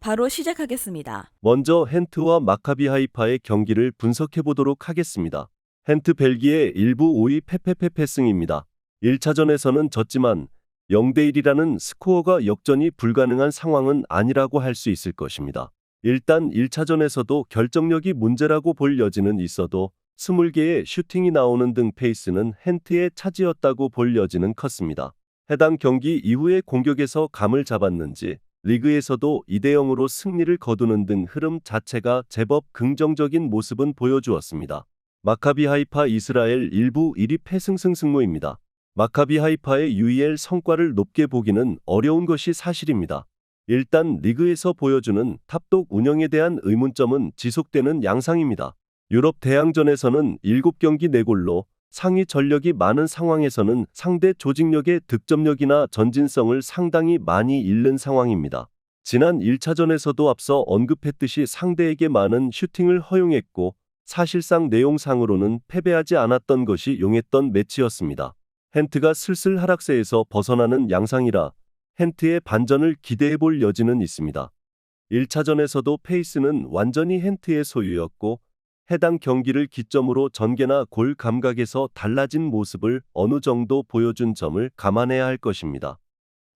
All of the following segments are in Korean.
바로 시작하겠습니다. 먼저 헨트와 마카비 하이파의 경기를 분석해 보도록 하겠습니다. 헨트 벨기에 일부 5위 페페페페 승입니다. 1차전에서는 졌지만 0대1이라는 스코어가 역전이 불가능한 상황은 아니라고 할 수 있을 것입니다. 일단 1차전에서도 결정력이 문제라고 볼 여지는 있어도 20개의 슈팅이 나오는 등 페이스는 헨트의 차지였다고 볼 여지는 컸습니다. 해당 경기 이후의 공격에서 감을 잡았는지 리그에서도 2대 0으로 승리를 거두는 등 흐름 자체가 제법 긍정적인 모습은 보여주었습니다. 마카비 하이파 이스라엘 일부 1위 패승승 승무입니다. 마카비 하이파의 UEL 성과를 높게 보기는 어려운 것이 사실입니다. 일단 리그에서 보여주는 탑독 운영에 대한 의문점은 지속되는 양상입니다. 유럽 대항전에서는 7경기 4골로 상위 전력이 많은 상황에서는 상대 조직력의 득점력이나 전진성을 상당히 많이 잃는 상황입니다. 지난 1차전에서도 앞서 언급했듯이 상대에게 많은 슈팅을 허용했고 사실상 내용상으로는 패배하지 않았던 것이 용했던 매치였습니다. 헨트가 슬슬 하락세에서 벗어나는 양상이라 헨트의 반전을 기대해 볼 여지는 있습니다. 1차전에서도 페이스는 완전히 헨트의 소유였고 해당 경기를 기점으로 전개나 골 감각에서 달라진 모습을 어느 정도 보여준 점을 감안해야 할 것입니다.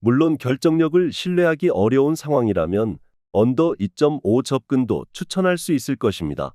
물론 결정력을 신뢰하기 어려운 상황이라면 언더 2.5 접근도 추천할 수 있을 것입니다.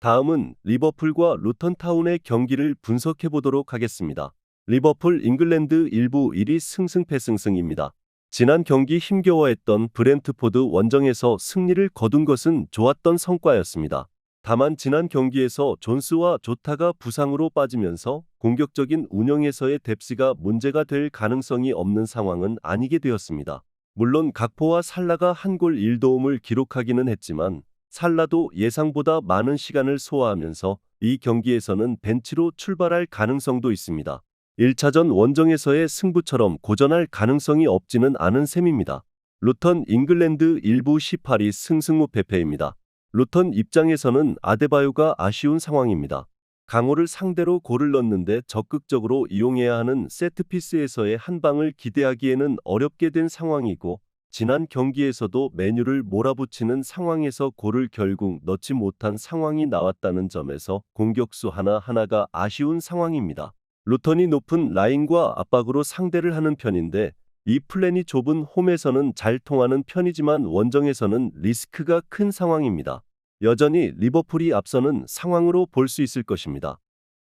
다음은 리버풀과 루턴타운의 경기를 분석해 보도록 하겠습니다. 리버풀 잉글랜드 일부 1위 승승패승승입니다. 지난 경기 힘겨워했던 브렌트포드 원정에서 승리를 거둔 것은 좋았던 성과였습니다. 다만 지난 경기에서 존스와 조타가 부상으로 빠지면서 공격적인 운영에서의 뎁스가 문제가 될 가능성이 없는 상황은 아니게 되었습니다. 물론 각포와 살라가 한 골 1도움을 기록하기는 했지만 살라도 예상보다 많은 시간을 소화하면서 이 경기에서는 벤치로 출발할 가능성도 있습니다. 1차전 원정에서의 승부처럼 고전할 가능성이 없지는 않은 셈입니다. 루턴 잉글랜드 일부 18위 승승무 패패입니다. 루턴 입장에서는 아데바요가 아쉬운 상황입니다. 강호를 상대로 골을 넣는데 적극적으로 이용해야 하는 세트피스에서의 한 방을 기대하기에는 어렵게 된 상황이고 지난 경기에서도 메뉴를 몰아붙이는 상황에서 골을 결국 넣지 못한 상황이 나왔다는 점에서 공격수 하나하나가 아쉬운 상황입니다. 루턴이 높은 라인과 압박으로 상대를 하는 편인데 이 플랜이 좁은 홈에서는 잘 통하는 편이지만 원정에서는 리스크가 큰 상황입니다. 여전히 리버풀이 앞서는 상황으로 볼 수 있을 것입니다.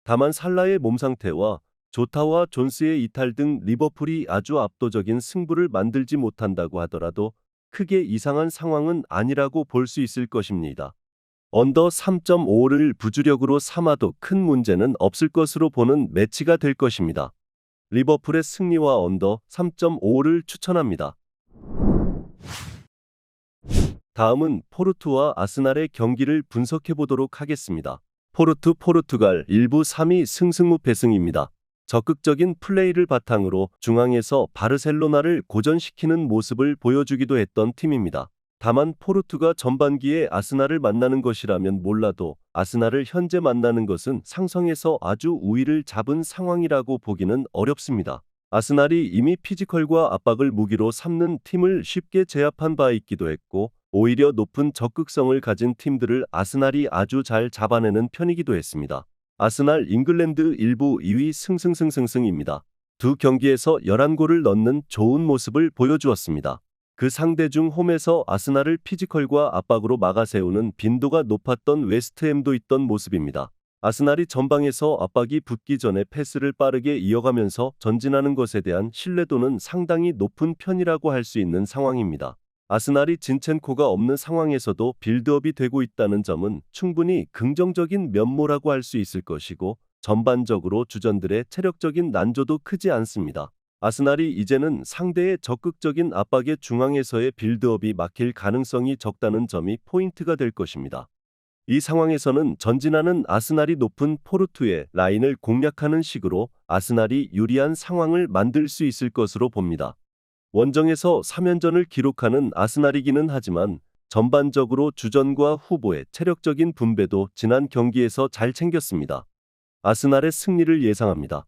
다만 살라의 몸 상태와 조타와 존스의 이탈 등 리버풀이 아주 압도적인 승부를 만들지 못한다고 하더라도 크게 이상한 상황은 아니라고 볼 수 있을 것입니다. 언더 3.5를 부주력으로 삼아도 큰 문제는 없을 것으로 보는 매치가 될 것입니다. 리버풀의 승리와 언더 3.5를 추천합니다. 다음은 포르투와 아스날의 경기를 분석해 보도록 하겠습니다. 포르투 포르투갈 일부 3위 승승무패승입니다. 적극적인 플레이를 바탕으로 중앙에서 바르셀로나를 고전시키는 모습을 보여주기도 했던 팀입니다. 다만 포르투가 전반기에 아스날을 만나는 것이라면 몰라도 아스날을 현재 만나는 것은 상성에서 아주 우위를 잡은 상황이라고 보기는 어렵습니다. 아스날이 이미 피지컬과 압박을 무기로 삼는 팀을 쉽게 제압한 바 있기도 했고 오히려 높은 적극성을 가진 팀들을 아스날이 아주 잘 잡아내는 편이기도 했습니다. 아스날 잉글랜드 일부 2위 승승승승승입니다. 두 경기에서 11골을 넣는 좋은 모습을 보여주었습니다. 그 상대 중 홈에서 아스날을 피지컬과 압박으로 막아세우는 빈도가 높았던 웨스트햄도 있던 모습입니다. 아스날이 전방에서 압박이 붙기 전에 패스를 빠르게 이어가면서 전진하는 것에 대한 신뢰도는 상당히 높은 편이라고 할 수 있는 상황입니다. 아스날이 진첸코가 없는 상황에서도 빌드업이 되고 있다는 점은 충분히 긍정적인 면모라고 할 수 있을 것이고 전반적으로 주전들의 체력적인 난조도 크지 않습니다. 아스날이 이제는 상대의 적극적인 압박의 중앙에서의 빌드업이 막힐 가능성이 적다는 점이 포인트가 될 것입니다. 이 상황에서는 전진하는 아스날이 높은 포르투의 라인을 공략하는 식으로 아스날이 유리한 상황을 만들 수 있을 것으로 봅니다. 원정에서 3연전을 기록하는 아스날이기는 하지만 전반적으로 주전과 후보의 체력적인 분배도 지난 경기에서 잘 챙겼습니다. 아스날의 승리를 예상합니다.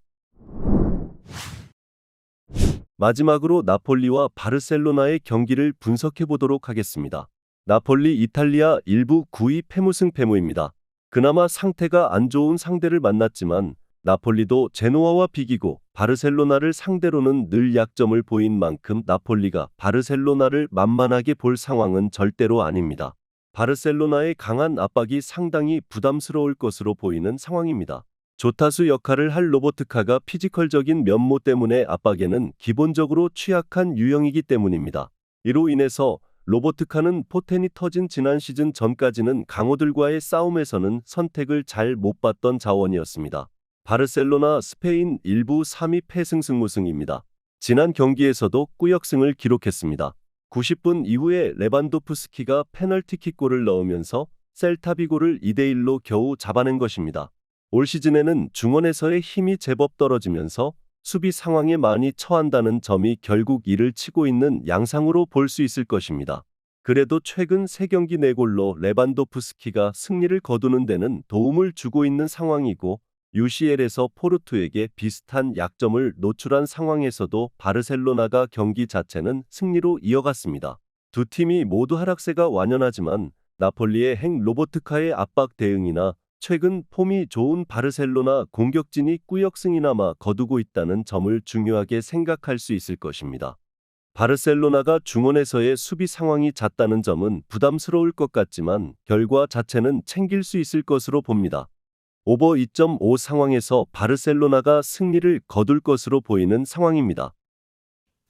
마지막으로 나폴리와 바르셀로나의 경기를 분석해 보도록 하겠습니다. 나폴리 이탈리아 일부 9위 패무승 패무입니다. 그나마 상태가 안 좋은 상대를 만났지만 나폴리도 제노아와 비기고 바르셀로나를 상대로는 늘 약점을 보인 만큼 나폴리가 바르셀로나를 만만하게 볼 상황은 절대로 아닙니다. 바르셀로나의 강한 압박이 상당히 부담스러울 것으로 보이는 상황입니다. 조타수 역할을 할 로버트카가 피지컬적인 면모 때문에 압박에는 기본적으로 취약한 유형이기 때문입니다. 이로 인해서 로버트카는 포텐이 터진 지난 시즌 전까지는 강호들과의 싸움에서는 선택을 잘못 봤던 자원이었습니다. 바르셀로나 스페인 일부 3위 패승 승무승입니다. 지난 경기에서도 꾸역승을 기록했습니다. 90분 이후에 레반도프스키가 페널티킥골을 넣으면서 셀타비고를 2대1로 겨우 잡아낸 것입니다. 올 시즌에는 중원에서의 힘이 제법 떨어지면서 수비 상황에 많이 처한다는 점이 결국 이를 치고 있는 양상으로 볼 수 있을 것입니다. 그래도 최근 3경기 4골로 레반도프스키가 승리를 거두는 데는 도움을 주고 있는 상황이고 UCL에서 포르투에게 비슷한 약점을 노출한 상황에서도 바르셀로나가 경기 자체는 승리로 이어갔습니다. 두 팀이 모두 하락세가 완연하지만 나폴리의 행 로보트카의 압박 대응이나 최근 폼이 좋은 바르셀로나 공격진이 꾸역승이나마 거두고 있다는 점을 중요하게 생각할 수 있을 것입니다. 바르셀로나가 중원에서의 수비 상황이 잦다는 점은 부담스러울 것 같지만 결과 자체는 챙길 수 있을 것으로 봅니다. 오버 2.5 상황에서 바르셀로나가 승리를 거둘 것으로 보이는 상황입니다.